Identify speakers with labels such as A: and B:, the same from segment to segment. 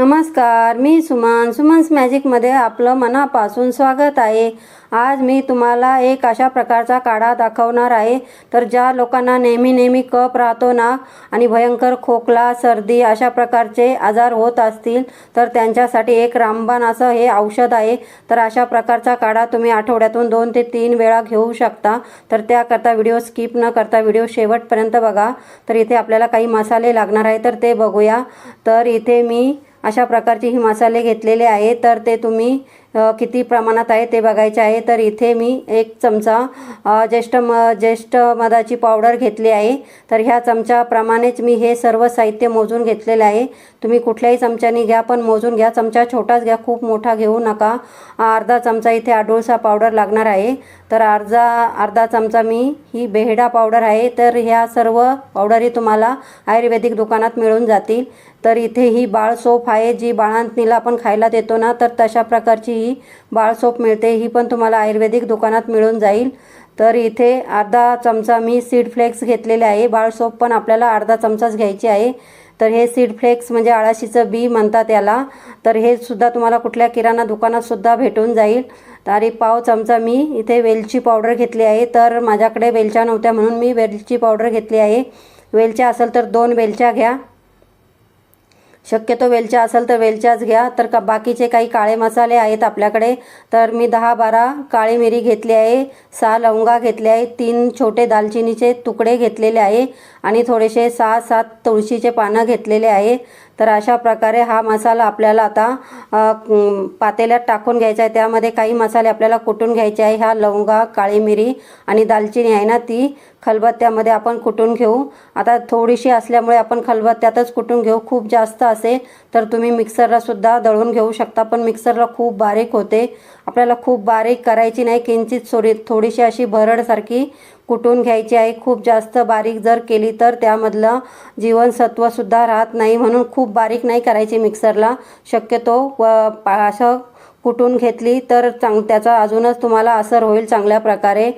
A: नमस्कार मी सुमन. सुमन्स मॅजिकमध्ये आपलं मनापासून स्वागत आहे. आज मी तुम्हाला एक अशा प्रकारचा काढा दाखवणार आहे. तर ज्या लोकांना नेहमी नेहमी कप राहतो ना आणि भयंकर खोकला सर्दी अशा प्रकारचे आजार होत असतील तर त्यांच्यासाठी एक रामबाण असं हे औषध आहे. तर अशा प्रकारचा काढा तुम्ही आठवड्यातून दोन ते तीन वेळा घेऊ शकता. तर त्याकरता व्हिडिओ स्किप न करता व्हिडिओ शेवटपर्यंत बघा. तर इथे आपल्याला काही मसाले लागणार आहे तर ते बघूया. तर इथे मी अशा प्रकारचे ही मसाले घेतलेले आहे. तर ते तुम्ही किती प्रमाणात आहे ते बघायचे आहे. तर इथे मी एक चमचा ज्येष्ठ म ज्येष्ठ मधाची पावडर घेतली आहे. तर ह्या चमच्याप्रमाणेच मी हे सर्व साहित्य मोजून घेतलेलं आहे. तुम्ही कुठल्याही चमच्याने घ्या पण मोजून घ्या. चमचा छोटाच घ्या खूप मोठा घेऊ नका. अर्धा चमचा इथे आडूळसा पावडर लागणार आहे. तर अर्धा अर्धा चमचा मी ही बेहडा पावडर आहे. तर ह्या सर्व पावडरी तुम्हाला आयुर्वेदिक दुकानात मिळून जातील. तर इथे ही बाळ सोप आहे जी बाळांतनीला आपण खायला देतो ना तर तशा प्रकारची ही बाळसोप मिळते ही पण तुम्हाला आयुर्वेदिक दुकानात मिळून जाईल. तर इथे अर्धा चमचा मी सीड फ्लेक्स घेतलेले आहे. बाळसोप पण आपल्याला अर्धा चमचाच घ्यायची आहे. तर हे सीड फ्लेक्स म्हणजे आळाशीचं बी म्हणतात याला. तर हे सुद्धा तुम्हाला कुठल्या किराणा दुकानातसुद्धा भेटून जाईल. तर एक पाव चमचा मी इथे वेलची पावडर घेतली आहे. तर माझ्याकडे वेलच्या नव्हत्या म्हणून मी वेलची पावडर घेतली आहे. वेलच्या असेल तर दोन वेलच्या घ्या. शक्यतो वेलच्या असेल तर वेलच्याच घ्या. तर का बाकीचे काही काळे मसाले आहेत आपल्याकडे. तर मी दहा बारा काळी मिरी घेतली आहे सहा लवंगा घेतले आहे तीन छोटे दालचिनीचे तुकडे घेतलेले आहे आणि थोडेसे सहा सात तुळशीचे पानं घेतलेले आहे. तर अशा प्रकारे हा मसाला आपल्याला आता पातेल्यात टाकून घ्यायचा आहे. त्यामध्ये काही मसाले आपल्याला कुटून घ्यायचे आहे ह्या लवंगा काळी मिरी आणि दालचिनी आहे ना ती खलबत्त्यामध्ये आपण कुटून घेऊ? आता थोडीशी असल्यामुळे आपण खलबत्त्यातच कुटून घेऊ? खूप जास्त असेल तर तुम्ही मिक्सरला सुद्धा दळून घेऊ शकता. पण मिक्सरला खूप बारीक होते. आपल्याला खूप बारीक करायची नाही किंचित सोडी थोडीशी अशी भरडसारखी कुटून घ्यायची आहे. खूप जास्त बारीक जर केली तर त्यामधलं जीवनसत्वसुद्धा राहत नाही म्हणून खूप बारीक नाही करायची मिक्सरला. शक्यतो व असं कुटून घेतली तर चांग त्याचा अजूनच तुम्हाला असर होईल चांगल्या प्रकारे.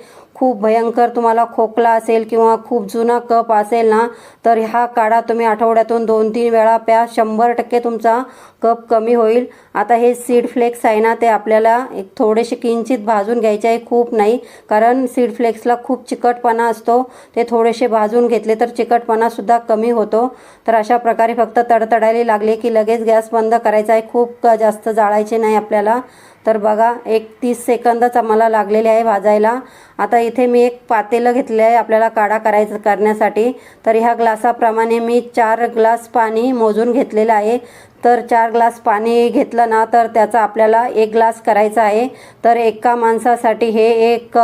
A: खूप भयंकर तुम्हाला खोकला असेल किंवा खूप जुना कप असेल ना तर हा काढा तुम्ही आठवड्यातून दोन तीन वेळा प्या. शंभर टक्के तुमचा कप कमी होईल. आता हे सीड फ्लेक्स आहे ना ते आपल्याला एक थोडेसे किंचित भाजून घ्यायचे आहे खूप नाही कारण सीड फ्लेक्सला खूप चिकटपणा असतो. ते थोडेसे भाजून घेतले तर चिकटपणासुद्धा कमी होतो. तर अशा प्रकारे फक्त तडतडायला लागले की लगेच गॅस बंद करायचा आहे. खूप जास्त जाळायचे नाही आपल्याला. तर बघा एक तीस सेकंदच आम्हाला लागलेले आहे भाजायला. आता इथे मी एक पातेलं घेतले आहे आपल्याला काढा करायचं करण्यासाठी. तर ह्या ग्लासाप्रमाणे मी चार ग्लास पाणी मोजून घेतलेलं आहे. तर चार ग्लास पाणी घेतलं ना तर त्याचा आपल्याला एक ग्लास करायचा आहे. तर एका माणसासाठी हे एक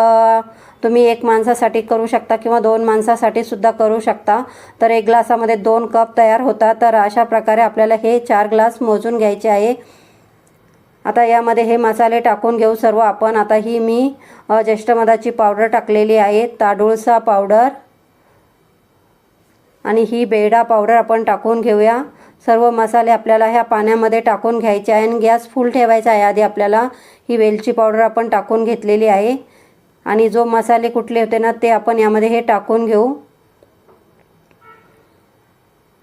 A: तुम्ही एक माणसासाठी करू शकता किंवा दोन माणसासाठी सुद्धा करू शकता. तर एक ग्लासामध्ये दोन कप तयार होतात. तर अशा प्रकारे आपल्याला हे चार ग्लास मोजून घ्यायचे आहे. आता यामध्ये हे मसाले टाकून घेऊ सर्व आपण. आता ही मी ज्येष्ठमधाची पावडर टाकलेली आहे. ताडुळसा पावडर आणि ही बेडा पावडर आपण टाकून घेऊया. सर्व मसाले आपल्याला ह्या पाण्यामध्ये टाकून घ्यायचे आहे आणि गॅस फुल ठेवायचा आहे आधी आपल्याला. ही वेलची पावडर आपण टाकून घेतलेली आहे. आणि जो मसाले कुठले होते ना ते आपण यामध्ये हे टाकून घेऊ.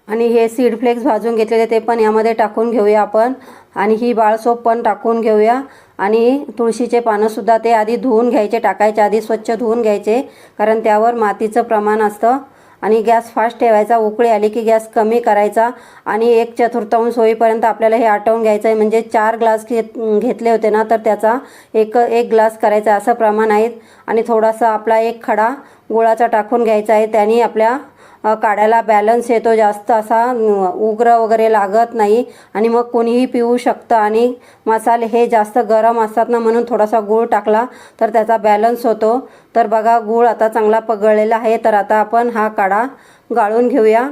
A: आणि हे सीड फ्लेक्स भाजून घेतलेले ते पण यामध्ये टाकून घेऊया आपण. आणि ही बाळसोप पण टाकून घेऊया. आणि तुळशीचे पानंसुद्धा ते आधी धुवून घ्यायचे टाकायचे आधी स्वच्छ धुवून घ्यायचे कारण त्यावर मातीचं प्रमाण असतं. आणि गॅस फास्ट ठेवायचा उकळी आली की गॅस कमी करायचा. आणि एक चतुर्थांश होईपर्यंत आपल्याला हे आटवून घ्यायचं आहे म्हणजे चार ग्लास घेत घेतले होते ना तर त्याचा एक एक ग्लास करायचा असं प्रमाण आहे. आणि थोडासा आपला एक खडा गुळाचा टाकून घ्यायचा आहे. त्याने आपल्या अ, काढायला बॅलन्स येतो. जास्त असा उग्र वगैरे लागत नाही. आणि मग कोणीही पिऊ शकतं. आणि मसाले हे जास्त गरम असतात ना म्हणून थोडासा गूळ टाकला तर त्याचा बॅलन्स होतो. तर बघा गूळ आता चांगला पगळलेला आहे. तर आता आपण हा काढा गाळून घेऊया.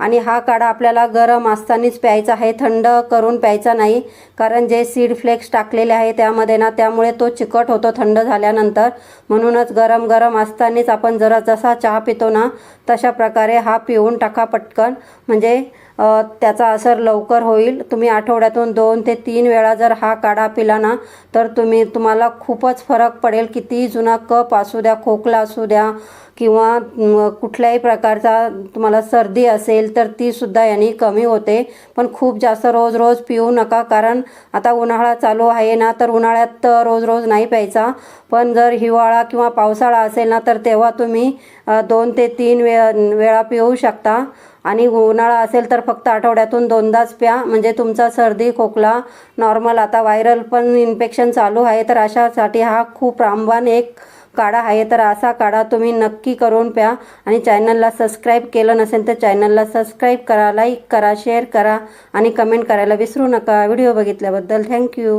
A: आणि हा काढा आपल्याला गरम असतानाच प्यायचा आहे थंड करून प्यायचा नाही. कारण जे सीड फ्लेक्स टाकलेले आहे त्यामध्ये ना त्यामुळे तो चिकट होतो थंड झाल्यानंतर. म्हणूनच गरम गरम असतानाच आपण जरा जसा चहा पितो ना तशा प्रकारे हा पिऊन टाका पटकन. म्हणजे त्याचा असर लवकर होईल. तुम्ही आठवड्यातून दोन ते तीन वेळा जर हा काढा पिला ना तर तुम्ही तुम्हाला खूपच फरक पडेल. कितीही जुना कप असू द्या खोकला असू द्या किंवा कुठल्याही प्रकारचा तुम्हाला सर्दी असेल तर ती सुद्धा यांनी कमी होते. पण खूप जास्त रोज रोज पिऊ नका कारण आता उन्हाळा चालू आहे ना तर उन्हाळ्यात तर रोज रोज नाही प्यायचा. पण जर हिवाळा किंवा पावसाळा असेल ना तर तेव्हा तुम्ही दोन ते तीन वे वेळा पिऊ शकता. आणि उन्हाळा असेल तर फक्त आठवड्यातून दोनदाच प्या. म्हणजे तुमचा सर्दी खोकला नॉर्मल आता व्हायरल पण इन्फेक्शन चालू आहे तर अशासाठी हा खूप रामबाण एक काढा आहे. तर असा काढा तुम्ही नक्की करून प्या. आणि चॅनलला सबस्क्राईब केलं नसेल तर चॅनलला सबस्क्राईब करा लाईक करा शेअर करा आणि कमेंट करायला विसरू नका. Video बघितल्याबद्दल thank you